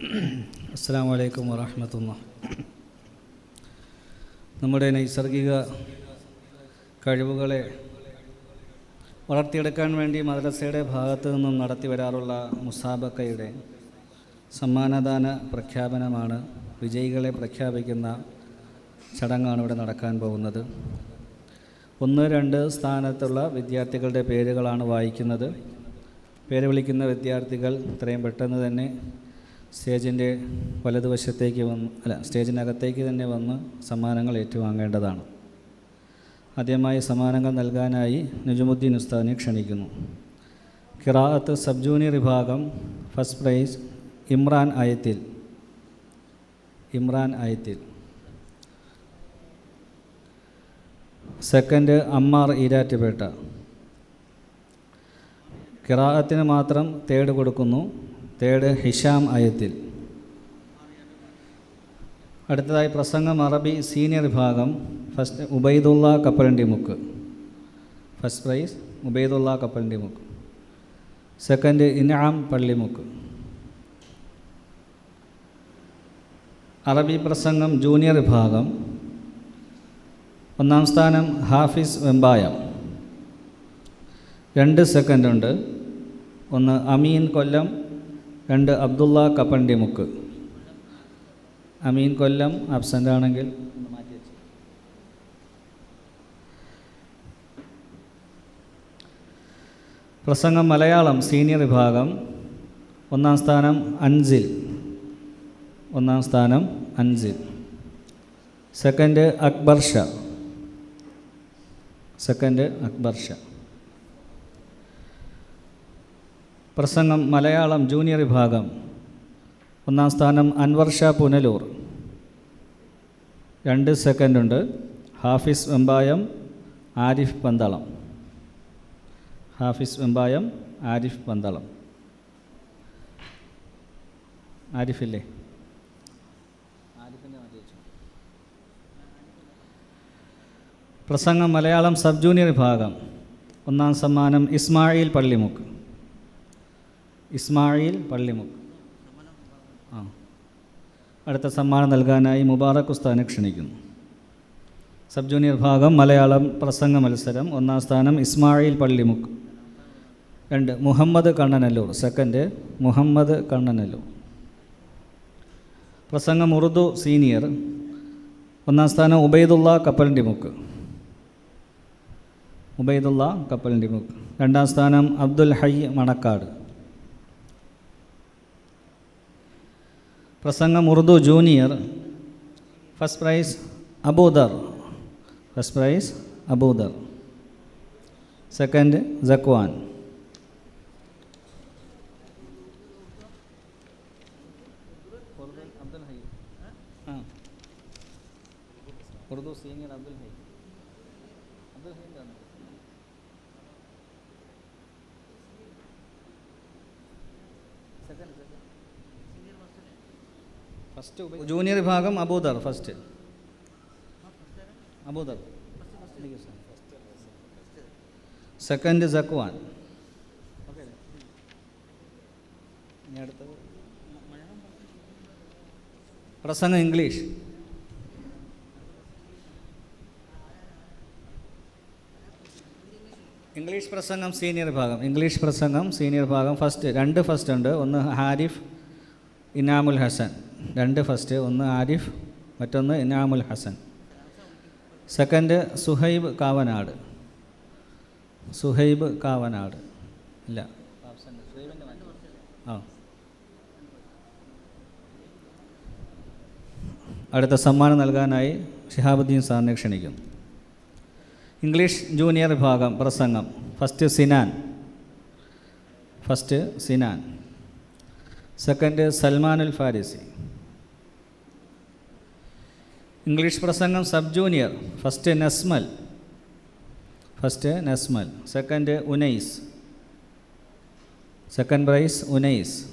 അസ്സാം വലൈക്കും വറഹമത്തുള്ള. നമ്മുടെ നൈസർഗിക കഴിവുകളെ വളർത്തിയെടുക്കാൻ വേണ്ടി മദ്രസയുടെ ഭാഗത്തു നിന്നും നടത്തി വരാറുള്ള മുസാബക്കയുടെ സമ്മാനദാന പ്രഖ്യാപനമാണ് വിജയികളെ പ്രഖ്യാപിക്കുന്ന ചടങ്ങാണ് ഇവിടെ നടക്കാൻ പോകുന്നത്. ഒന്ന് രണ്ട് സ്ഥാനത്തുള്ള വിദ്യാർത്ഥികളുടെ പേരുകളാണ് വായിക്കുന്നത്. പേര് വിളിക്കുന്ന വിദ്യാർത്ഥികൾ ഇത്രയും പെട്ടെന്ന് തന്നെ സ്റ്റേജിന്റെ വലതുവശത്തേക്ക് വന്ന് അല്ല സ്റ്റേജിനകത്തേക്ക് തന്നെ വന്ന് സമ്മാനങ്ങൾ ഏറ്റുവാങ്ങേണ്ടതാണ്. ആദ്യമായി സമ്മാനങ്ങൾ നൽകാനായി നജുമുദ്ദീൻ ഉസ്താദിനെ ക്ഷണിക്കുന്നു. കിറാഅത്ത് സബ് ജൂനിയർ വിഭാഗം ഫസ്റ്റ് പ്രൈസ് ഇമ്രാൻ ആയത്തിൽ. ഇമ്രാൻ ആയത്തിൽ. സെക്കൻഡ് അമ്മാർ ഈരാറ്റുപേട്ട. കിറാഅത്തിന് മാത്രം തേട് കൊടുക്കുന്നു. തേർഡ് ഹിഷാം അയത്തിൽ അടുത്തതായി പ്രസംഗം അറബി സീനിയർ വിഭാഗം. ഫസ്റ്റ് ഉബൈദുള്ള കപ്പലണ്ടി മുക്ക്. ഫസ്റ്റ് പ്രൈസ് ഉബൈദുള്ള കപ്പലണ്ടി മുക്ക്. സെക്കൻഡ് ഇനാം പള്ളിമുക്ക് അറബി പ്രസംഗം ജൂനിയർ വിഭാഗം. ഒന്നാം സ്ഥാനം ഹാഫിസ് വെമ്പായം. രണ്ട് സെക്കൻഡുണ്ട്. ഒന്ന് അമീൻ കൊല്ലം രണ്ട് അബ്ദുള്ള കപ്പണ്ടി മുക്ക്. അമീൻ കൊല്ലം ആബ്സെന്റ് ആണെങ്കിൽ. പ്രസംഗം മലയാളം സീനിയർ വിഭാഗം ഒന്നാം സ്ഥാനം അൻസിൽ. ഒന്നാം സ്ഥാനം അൻസിൽ. സെക്കൻഡ് അക്ബർ ഷാ. സെക്കൻഡ് അക്ബർ ഷാ. പ്രസംഗം മലയാളം ജൂനിയർ വിഭാഗം. ഒന്നാം സ്ഥാനം അൻവർ ഷാ പുനലൂർ. രണ്ട് സെക്കൻഡുണ്ട് ഹാഫിസ് വെമ്പായം ആരിഫ് പന്തളം. ഹാഫിസ് വെമ്പായം ആരിഫ് പന്തളം. ആരിഫില്ലേ. പ്രസംഗം മലയാളം സബ് ജൂനിയർ വിഭാഗം. ഒന്നാം സമ്മാനം ഇസ്മായിൽ പള്ളിമുക്ക്. ഇസ്മായിൽ പള്ളിമുക്ക്. ആ. അടുത്ത സമ്മാനം നൽകാനായി മുബാറക് ഉസ്താനെ ക്ഷണിക്കുന്നു. സബ് ജൂനിയർ ഭാഗം മലയാളം പ്രസംഗ മത്സരം ഒന്നാം സ്ഥാനം ഇസ്മായിൽ പള്ളിമുക്ക്. രണ്ട് മുഹമ്മദ് കണ്ണനല്ലൂർ സെക്കൻഡ് മുഹമ്മദ് കണ്ണനല്ലൂർ. പ്രസംഗം ഉറുദു സീനിയർ ഒന്നാം സ്ഥാനം ഉബൈദുള്ള കപ്പലിന്റെ മുക്ക്. ഉബൈദുള്ള കപ്പലിന്റെ മുക്ക്. രണ്ടാം സ്ഥാനം അബ്ദുൽ ഹൈ മണക്കാട്. പ്രസംഗം Urdu junior. First prize Abudar first prize Abudar second Jaqwan Urdu senior Abdul Hai. Abdul Hai first junior വിഭാഗം അബൂദർ ഫസ്റ്റ് അബൂദർ. സെക്കൻഡ് സക്വാൻ പ്രസംഗം ഇംഗ്ലീഷ്. ഇംഗ്ലീഷ് പ്രസംഗം സീനിയർ ഭാഗം ഇംഗ്ലീഷ് പ്രസംഗം സീനിയർ ഭാഗം ഫസ്റ്റ് രണ്ട് ഫസ്റ്റ് ഉണ്ട്. ഒന്ന് ഹാരിഫ് ഇനാമുൽ ഹസൻ. രണ്ട് ഫസ്റ്റ് ഒന്ന് ആരിഫ് മറ്റൊന്ന് ഇനാമുൽ ഹസൻ. സെക്കൻഡ് സുഹൈബ് കാവനാട്. സുഹൈബ് കാവനാട്. ഇല്ല. ആ. അടുത്ത സമ്മാനം നൽകാനായി ഷിഹാബുദ്ദീൻ സാറിനെ ക്ഷണിക്കുന്നു. ഇംഗ്ലീഷ് ജൂനിയർ വിഭാഗം പ്രസംഗം. First Sinan. First Sinan. Second Salman Salmanul Farisi. English പ്രസംഗം sub junior. First Nasmal. First Nasmal. Second Unais. Second prize Unais.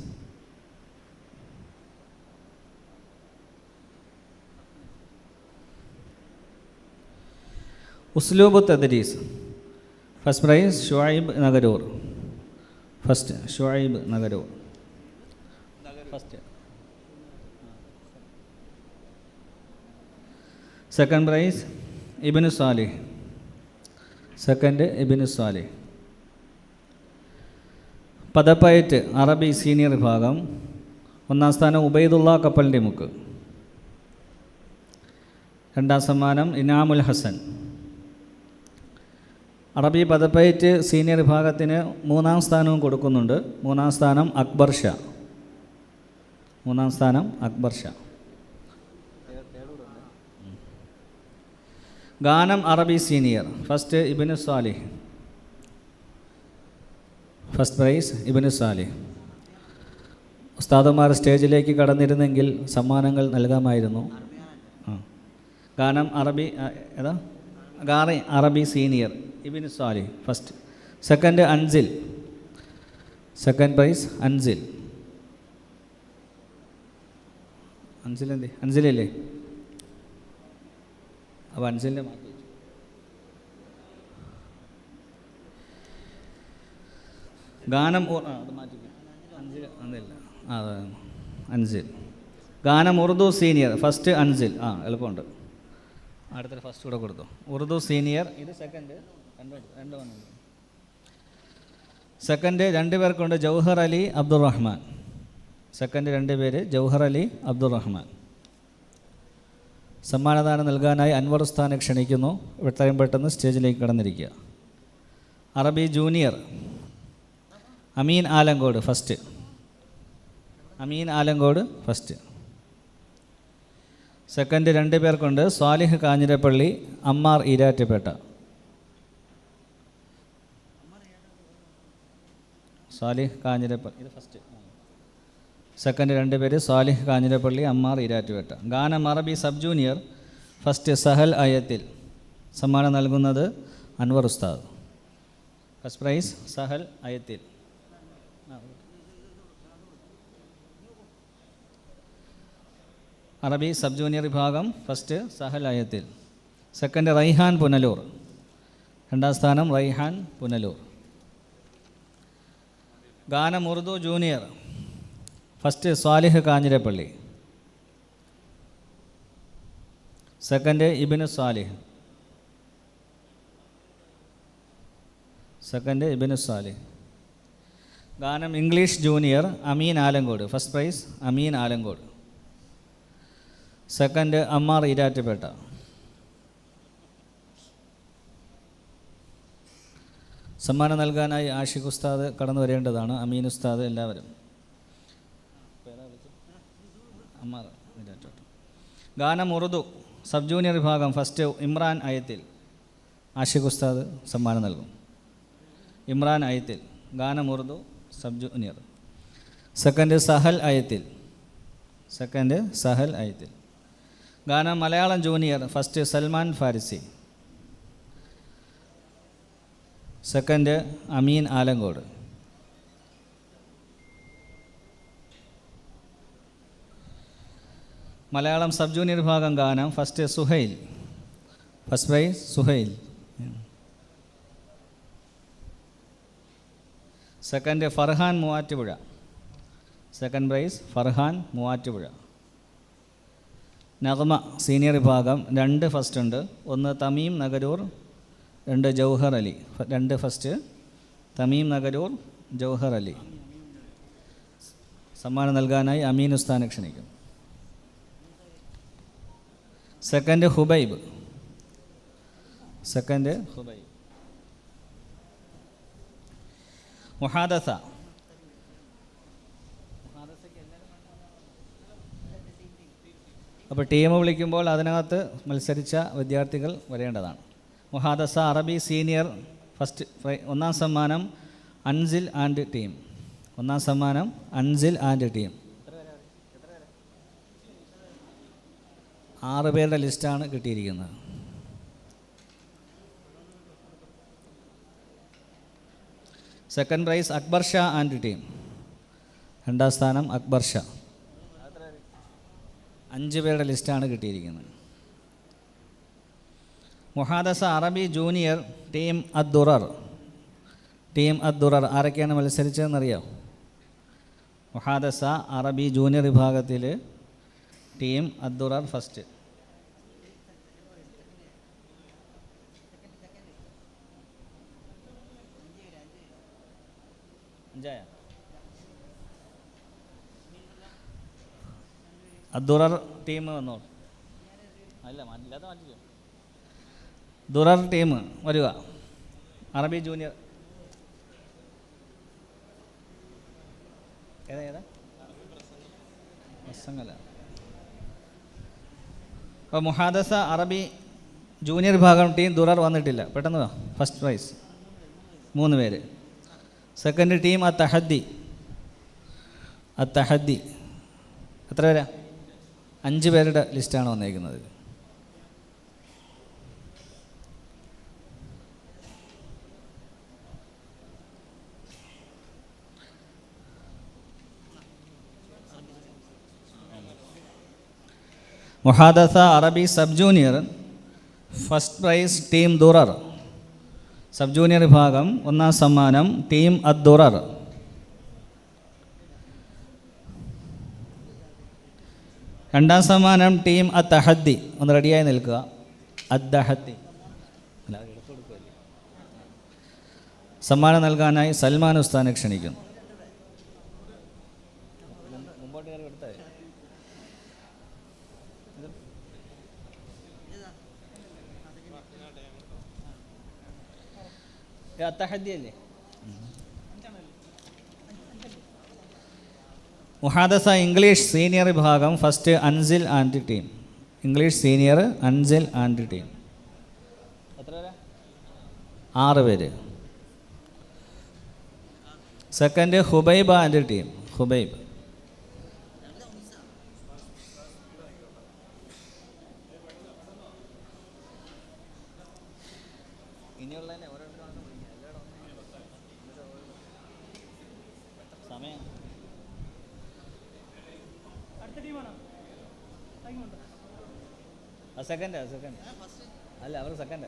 ഉസ്ലൂബ് തദ്രീസ്. First prize Shuaib Nagaroor. First Shuaib Nagaroor. First second prize Ibinu Salih second Ibinu Salih പദപ്പയറ്റ് Arabi senior വിഭാഗം ഒന്നാം സ്ഥാനം ഉബൈദുള്ള കപ്പലിന്റെ മുക്ക്. രണ്ടാം സമ്മാനം ഇനാമുൽ ഹസൻ. അറബി പദപ്പയറ്റ് senior വിഭാഗത്തിന് മൂന്നാം സ്ഥാനവും കൊടുക്കുന്നുണ്ട്. മൂന്നാം സ്ഥാനം അക്ബർ ഷാ. മൂന്നാം സ്ഥാനം അക്ബർ ഷാ. ഗാനം അറബി senior. First Ibnu Salih. First prize Ibnu Salih. ഉസ്താദന്മാർ സ്റ്റേജിലേക്ക് കടന്നിരുന്നെങ്കിൽ സമ്മാനങ്ങൾ നൽകാമായിരുന്നു. ഗാനം അറബി ഏതാ? ഗാറി Arabi senior Ibinu Salih. First second Ansil. Second prize Ansil. Ansil എന്തേ അൻസിലല്ലേ? അപ്പോൾ ഗാനം അതെ അൻസിൽ ഗാനം ഉറുദു സീനിയർ ഫസ്റ്റ് അഞ്ചിൽ ആ എളുപ്പമുണ്ട്. അടുത്ത ഫസ്റ്റ് കൂടെ കൊടുത്തു. ഉറുദു സീനിയർ ഇത് സെക്കൻഡ് സെക്കൻഡ് രണ്ട് പേർക്കുണ്ട് ജൗഹർ അലി അബ്ദുറഹ്മാൻ. സെക്കൻഡ് രണ്ട് പേര് ജൗഹർ അലി അബ്ദുറഹ്മാൻ. സമ്മാനദാനം നൽകാനായി അൻവർ ഉസ്താനെ ക്ഷണിക്കുന്നു. എത്രയും പെട്ടെന്ന് സ്റ്റേജിലേക്ക് കടന്നിരിക്കുക. Arabi junior Ameen Alangode first Ameen Alangode first second രണ്ട് പേർക്കുണ്ട്. സ്വാലിഹ് കാഞ്ഞിരപ്പള്ളി അമ്മാർ ഈരാറ്റുപേട്ട. സ്വാലിഹ് കാഞ്ഞിരപ്പള്ളി ഇത് ഫസ്റ്റ് സെക്കൻഡ് രണ്ട് പേര് സാലിഹ് കാഞ്ഞിരപ്പള്ളി അമ്മാർ ഈരാറ്റുപേട്ട. ഗാനം Arabi sub junior first Sahal Ayathil. സമ്മാനം നൽകുന്നത് അൻവർ ഉസ്താദ്. First prize Sahal Ayathil. Arabi sub junior വിഭാഗം ഫസ്റ്റ് സഹൽ അയത്തിൽ. സെക്കൻഡ് റൈഹാൻ പുനലൂർ. രണ്ടാം സ്ഥാനം റൈഹാൻ പുനലൂർ. ഗാനം Urdu junior first Swalih Kanjirappally. Second Ibin Swalih second Ibin Swalih ഗാനം English junior Ameen Alangode. First prize Ameen Alangode. Second Ammar Erattupetta. സമ്മാനം നൽകാനായി ആഷിഖ് ഉസ്താദ് കടന്നു വരേണ്ടതാണ് അമീൻ ഉസ്താദ് എല്ലാവരും. ഗാനം ഉറുദു സബ് ജൂനിയർ വിഭാഗം ഫസ്റ്റ് ഇമ്രാൻ അയത്തിൽ ആഷിഖ് ഉസ്താദ് സമ്മാനം നൽകും. ഇമ്രാൻ അയത്തിൽ ഗാനം Urdu sub junior. Second Sahal Ayathil second Sahal Ayathil. ഗാനം Malayalam junior first Salman Farisi. Second Ameen Alangode. Malayalam sub junior വിഭാഗം ഗാനം first Suhail. First prize Suhail. Second Farhan Muvattupuzha. Second prize Farhan Muvattupuzha. നഗമ senior വിഭാഗം രണ്ട് first ഉണ്ട്. ഒന്ന് Tamim Nagaroor രണ്ട് ജൗഹർ അലി. രണ്ട് first Thameem Nagaroor Jauhar Ali. സമ്മാനം നൽകാനായി അമീൻ ഉസ്താനെ ക്ഷണിക്കും സെക്കൻഡ് ഹുബൈബ്. സെക്കൻഡ് ഹുബൈബ്. മുഹാദസ. അപ്പോൾ ടീം വിളിക്കുമ്പോൾ അതിനകത്ത് മത്സരിച്ച വിദ്യാർത്ഥികൾ വരേണ്ടതാണ്. മുഹാദസ അറബി സീനിയർ ഫസ്റ്റ് ഒന്നാം സമ്മാനം അൻസിൽ ആൻഡ് ടീം. ഒന്നാം സമ്മാനം അൻസിൽ ആൻഡ് ടീം. ആറ് പേരുടെ ലിസ്റ്റാണ് കിട്ടിയിരിക്കുന്നത്. Second prize Akbar Shah and team. രണ്ടാം സ്ഥാനം അക്ബർ ഷാ. അഞ്ച് പേരുടെ ലിസ്റ്റാണ് കിട്ടിയിരിക്കുന്നത്. മുഹാദസ Arabi junior team Addurar. Team Addurar ആരൊക്കെയാണ് മത്സരിച്ചതെന്നറിയാം? മുഹാദസ അറബി ജൂനിയർ വിഭാഗത്തിൽ ടീം അദ്ദുറർ ഫസ്റ്റ് അഞ്ചായ ദുറർ ടീം വന്നോളൂ അല്ല മാറ്റില്ലാത്ത മാറ്റില്ല ദുറർ ടീം വരിക. അറബി ജൂനിയർ. ഏതാ ഏതാ? പ്രസംഗല്ല അപ്പോൾ മുഹാദസ അറബി ജൂനിയർ വിഭാഗം ടീം ദുറർ വന്നിട്ടില്ല. പെട്ടെന്ന് ഫസ്റ്റ് പ്രൈസ്. മൂന്ന് പേര്. സെക്കൻഡ് ടീം അ തഹദ്ദി അ തഹദ്ദി എത്ര പേരാ? അഞ്ച് പേരുടെ ലിസ്റ്റാണ് വന്നേക്കുന്നത്. മുഹാദസ Arabi sub junior first prize team Durar. Sub junior വിഭാഗം ഒന്നാം സമ്മാനം ടീം അദ്ദുറർ. രണ്ടാം സമ്മാനം ടീം അത്തഹദ്ദി ഒന്ന് റെഡിയായി നിൽക്കുക. അദ്ദഹദ്ദി. സമ്മാനം നൽകാനായി സൽമാൻ ഉസ്താനെ ക്ഷണിക്കുന്നു. മുഹാദസ ഇംഗ്ലീഷ് സീനിയർ വിഭാഗം first Ansil and team. English senior Ansil and team. എത്ര പേരാ? ആറ് പേര്. Second Hubaiba and team. Hubaib. ഇനിയുള്ളതിനെ ഓരോരുത്തരും സമയം സെക്കൻഡ് സെക്കൻഡ് അല്ല അവർ second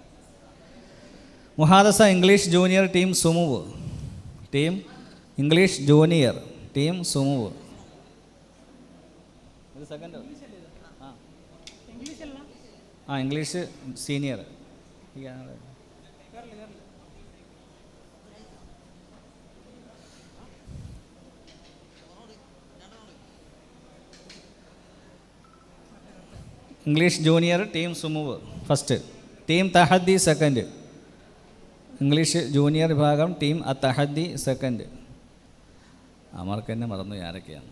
മുഹാദസ English junior team Sumuv. Team English junior team Sumuv. ഇത് സെക്കൻഡ് ആ. ആ English senior. English junior team Sumuv first team Tahaddi second English junior വിഭാഗം ടീം അ Tahaddi second അമർക്ക് തന്നെ മറന്നു ആരൊക്കെയാണ്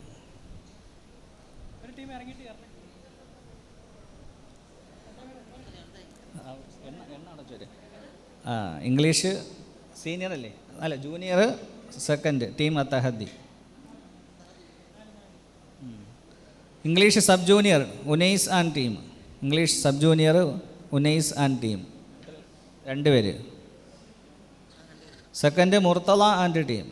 ആ, ഇംഗ്ലീഷ് സീനിയർ അല്ലേ? അല്ല junior second team uh Tahaddi English sub junior Unais and team. English sub junior Unais and team. രണ്ട് പേര് സെക്കൻഡ് മുർത്തല ആൻഡ് ടീം.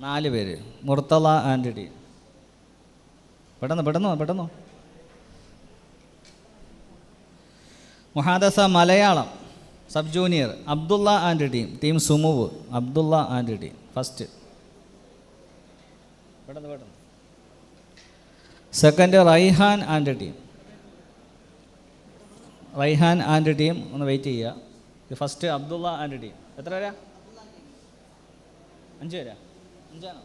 നാല് പേര് മുർത്തല ആൻഡ് ടീം. പെട്ടെന്ന് പെട്ടെന്നോ പെട്ടെന്നോ മുഹാദസ Malayalam sub junior Abdulla and team. Team Sumuv Abdulla and team. First പെട്ടെന്ന് പെട്ടെന്ന്. Second Raihan and team Raihan and team ഒന്ന് വെയിറ്റ് ചെയ്യുക. ഫസ്റ്റ് അബ്ദുള്ള ആൻഡ് ടീം എത്ര പേരാ? അഞ്ച് പേരാ? അഞ്ചാണോ?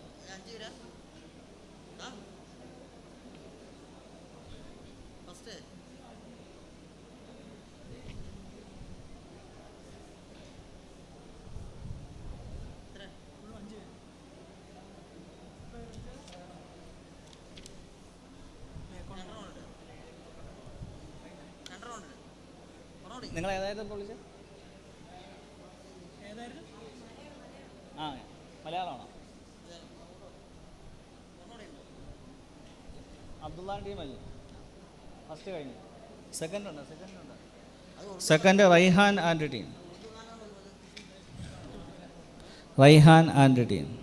നിങ്ങൾ ഏതായിരുന്നു ഇപ്പോൾ വിളിച്ചത്? ആ മലയാളമാണോ? അബ്ദുള്ള ടീമല്ലേ? ഫസ്റ്റ് കഴിഞ്ഞു. സെക്കൻഡ് ഉണ്ട്? സെക്കൻഡ് ഉണ്ട്? Second Raihan and team Raihan and team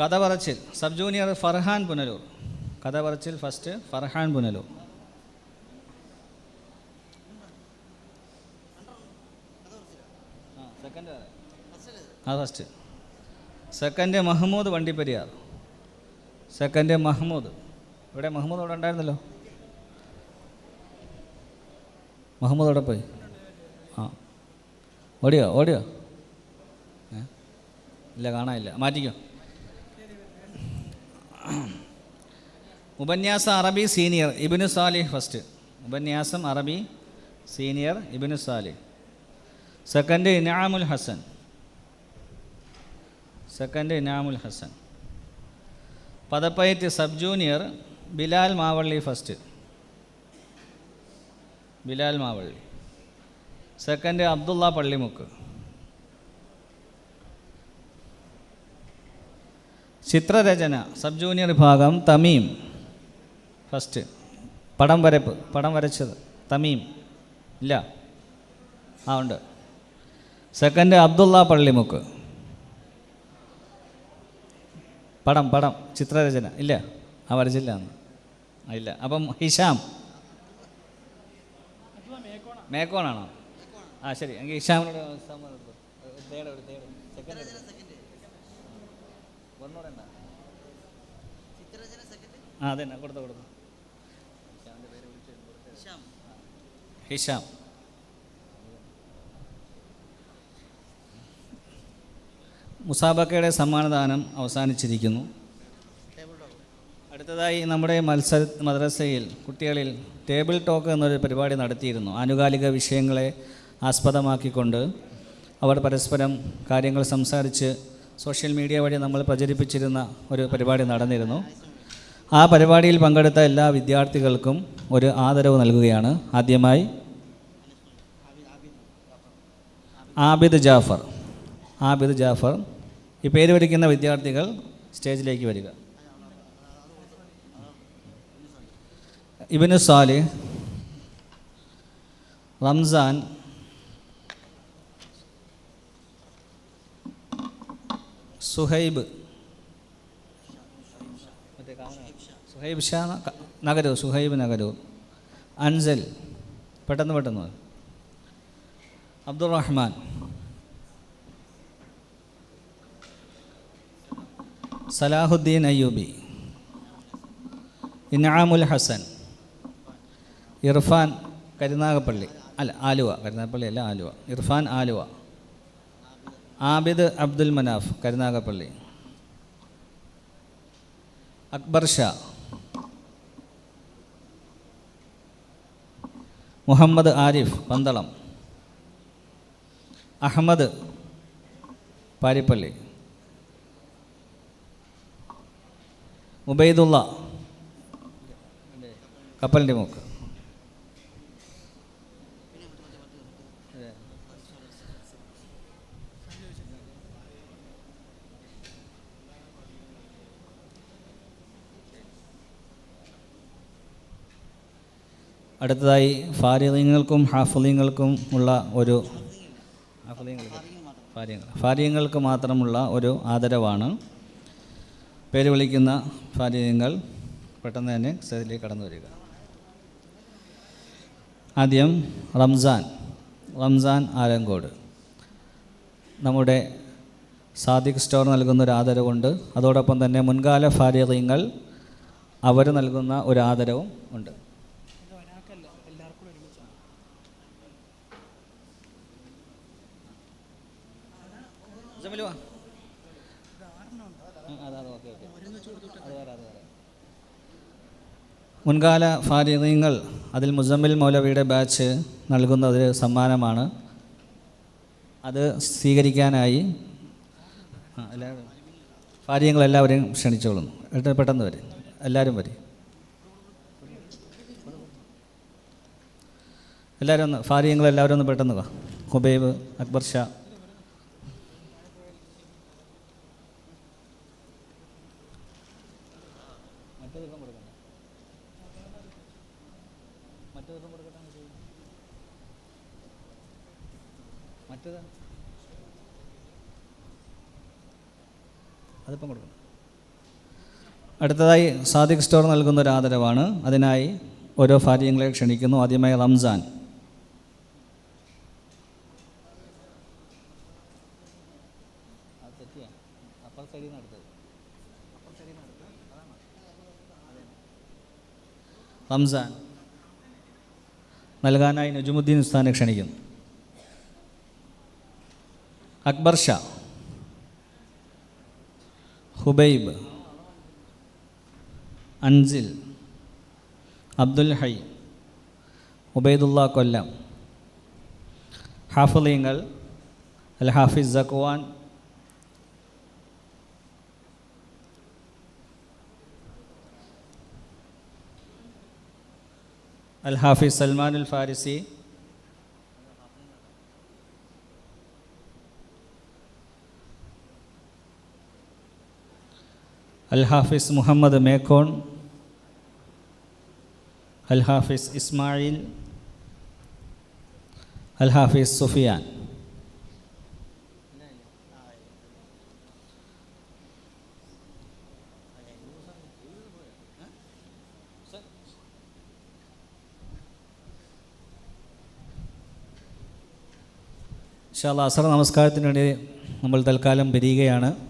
കഥ പറച്ചിൽ. Sub junior Farhan Punalur. കഥ പറച്ചിൽ ഫസ്റ്റ് ഫർഹാൻ പുനലൂർ. ആ first second Mahmood Vandiperiyar. Second Mahmood ഇവിടെ മഹമ്മൂദ് അവിടെ ഉണ്ടായിരുന്നല്ലോ? മഹമ്മൂദ് അവിടെ പോയി. ആ. ഓടിയോ ഓടിയോ? ഇല്ല കാണാനില്ല. മാറ്റിക്കോ. ഉപന്യാസം അറബി സീനിയർ ഇബിനു സാലിഹ് ഫസ്റ്റ് ഉപന്യാസം Arabi senior Ibinu Salih. Second Inamul Hasan. Second Inamul Hasan. പദപ്പയറ്റ് sub junior Bilal Mavalli first Bilal Mavalli. Second Abdulla Pallimukku. ചിത്രരചന സബ് ജൂനിയർ വിഭാഗം തമീം. ഫസ്റ്റ്. പടം വരപ്പ് പടം വരച്ചത് തമീം. ഇല്ല. ആ ഉണ്ട്. സെക്കൻഡ് അബ്ദുള്ള പള്ളിമുക്ക്. പടം പടം. ചിത്രരചന. ഇല്ല. ആ വരച്ചില്ല ഇല്ല. അപ്പം ഹിഷാം. മേക്കോണാണോ? ആ ശരി. എങ്കിൽ ഹിഷാമിനോട്? ആ അതെ കൊടുത്തു കൊടുത്തു. ഹിഷാം മുസാബക്കയുടെ സമ്മാനദാനം അവസാനിച്ചിരിക്കുന്നു. അടുത്തതായി നമ്മുടെ മത്സര മദ്രസയിൽ കുട്ടികളിൽ ടേബിൾ ടോക്ക് എന്നൊരു പരിപാടി നടത്തിയിരുന്നു. ആനുകാലിക വിഷയങ്ങളെ ആസ്പദമാക്കിക്കൊണ്ട് അവർ പരസ്പരം കാര്യങ്ങൾ സംസാരിച്ച് സോഷ്യൽ മീഡിയ വഴി നമ്മൾ പ്രചരിപ്പിച്ചിരുന്ന ഒരു പരിപാടി നടന്നിരുന്നു. ആ പരിപാടിയിൽ പങ്കെടുത്ത എല്ലാ വിദ്യാർത്ഥികൾക്കും ഒരു ആദരവ് നൽകുകയാണ്. ആദ്യമായി ആബിദ് ജാഫർ. ആബിദ് ജാഫർ. ഈ പേര് വിളിക്കുന്ന വിദ്യാർത്ഥികൾ സ്റ്റേജിലേക്ക് വരിക. ഇബിനു സാലി റംസാൻ സുഹൈബ് സുഹൈബ് ഷാ നഗരവും സുഹൈബ് നഗരവും അൻസൽ പെട്ടെന്ന് പെട്ടെന്ന് അബ്ദുറഹ്മാൻ. സലാഹുദ്ദീൻ അയ്യൂബി. ഇനാമുൽ ഹസൻ. ഇർഫാൻ കരുനാഗപ്പള്ളി. അല്ല ആലുവ. കരുനാഗപ്പള്ളി അല്ല ആലുവ. ഇർഫാൻ ആലുവ. ആബിദ് അബ്ദുൽ മനാഫ് കരുനാഗപ്പള്ളി. അക്ബർ ഷാ. മുഹമ്മദ് ആരിഫ് പന്തളം. അഹമ്മദ് പാരിപ്പള്ളി. ഉബൈദുള്ള കപ്പലിന്റെ മൂക്ക്. അടുത്തതായി ഫാരിയങ്ങൾക്കും ഹാഫലിങ്ങൾക്കും ഉള്ള ഒരു ഫാരിയങ്ങൾക്ക് മാത്രമുള്ള ഒരു ആദരവാണ്. പേര് വിളിക്കുന്ന ഫാരിയങ്ങൾ പെട്ടെന്ന് തന്നെ സ്റ്റേജിലേക്ക് കടന്നു വരിക. ആദ്യം റംസാൻ റംസാൻ ആലങ്കോട്. നമ്മുടെ സാദിഖ് സ്റ്റോർ നൽകുന്ന ഒരു ആദരവുണ്ട്. അതോടൊപ്പം തന്നെ മുൻകാല ഫാരിയങ്ങൾ അവർ നൽകുന്ന ഒരു ആദരവും ഉണ്ട്. വാ. മുൻകാല ഫാരിദീങ്ങൾ അതിൽ മുസമ്മിൽ മൗലവിയുടെ ബാച്ച് നൽകുന്ന ഒരു സമ്മാനമാണ്. അത് സ്വീകരിക്കാനായി എല്ലാവരും ഫാരിയങ്ങൾ എല്ലാവരെയും ക്ഷണിച്ചോളുന്നു എട്ട് പെട്ടെന്ന് വരെ. എല്ലാവരും വരും. എല്ലാവരും ഒന്ന് ഫാരിയങ്ങൾ എല്ലാവരും ഒന്ന് പെട്ടെന്ന് വാ. ഹുബൈബ് അക്ബർ ഷാ. അടുത്തതായി സാദിഖ് സ്റ്റോർ നൽകുന്ന ഒരു ആദരവാണ്. അതിനായി ഓരോ ഭാര്യങ്ങളെ ക്ഷണിക്കുന്നു. ആദ്യമായി റംസാൻ. റംസാൻ. നൽകാനായി നജുമുദ്ദീൻ ഉസ്താനെ ക്ഷണിക്കുന്നു. അക്ബർ ഷാ. ഹുബൈബ്. അൻസിൽ അബ്ദുൽ ഹൈ ഉബൈദുള്ള കൊല്ലം ഹാഫിളീങ്ങൾ അൽ ഹാഫിസ് സക്വാൻ അൽ ഹാഫിസ് സൽമാൻ അൽ ഫാരിസി അൽ ഹാഫിസ് മുഹമ്മദ് മേക്കോൺ അൽ ഹാഫിസ് ഇസ്മായിൽ അൽ ഹാഫിസ് സുഫിയാൻ ഷാ അസർ നമസ്കാരത്തിന് വേണ്ടി നമ്മൾ തൽക്കാലം പിരിയുകയാണ്.